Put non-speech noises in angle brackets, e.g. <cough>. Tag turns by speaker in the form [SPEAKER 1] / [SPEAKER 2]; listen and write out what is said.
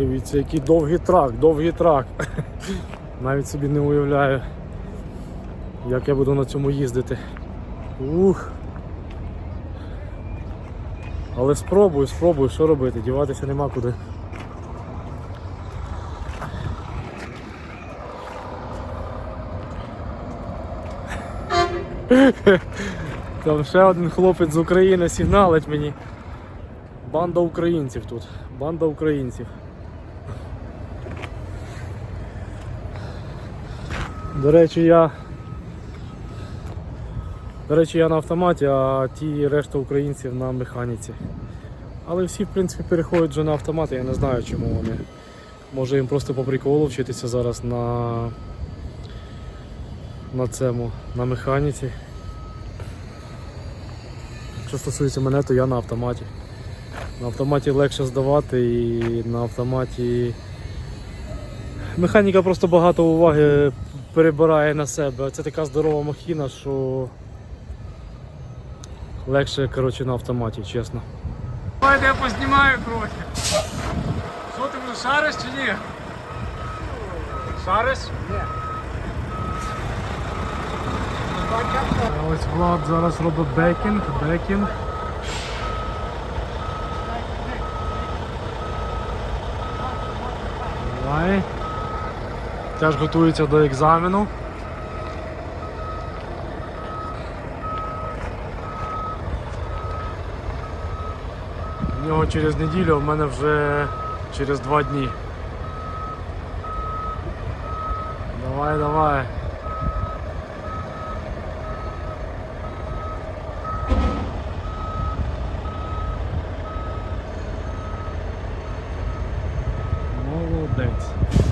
[SPEAKER 1] Дивіться, який довгий трак, довгий трак. <laughs> Навіть собі не уявляю, як я буду на цьому їздити. Ух. Але спробую, спробую, що робити, діватися нема куди. <laughs> Там ще один хлопець з України сигналить мені. Банда українців тут. Банда українців. До речі, я. До речі, я на автоматі, а ті решта українців на механіці. Але всі, в принципі, переходять вже на автомати, я не знаю чому вони. Може їм просто по приколу вчитися зараз на, на цьому, на механіці. Що стосується мене, то я на автоматі. На автоматі легше здавати і на автоматі механіка просто багато уваги перебирає на себе. Це така здорова махіна, що легше коротше, на автоматі, чесно.
[SPEAKER 2] Давайте я познімаю трохи. Що ти вже шариш чи ні? Шариш? Ні.
[SPEAKER 1] Ось Влад зараз робить бекінг, бекінг. Давай. Теж готується до екзамену. У нього через неділю, а в мене вже через два дні. Давай, давай. Молодець.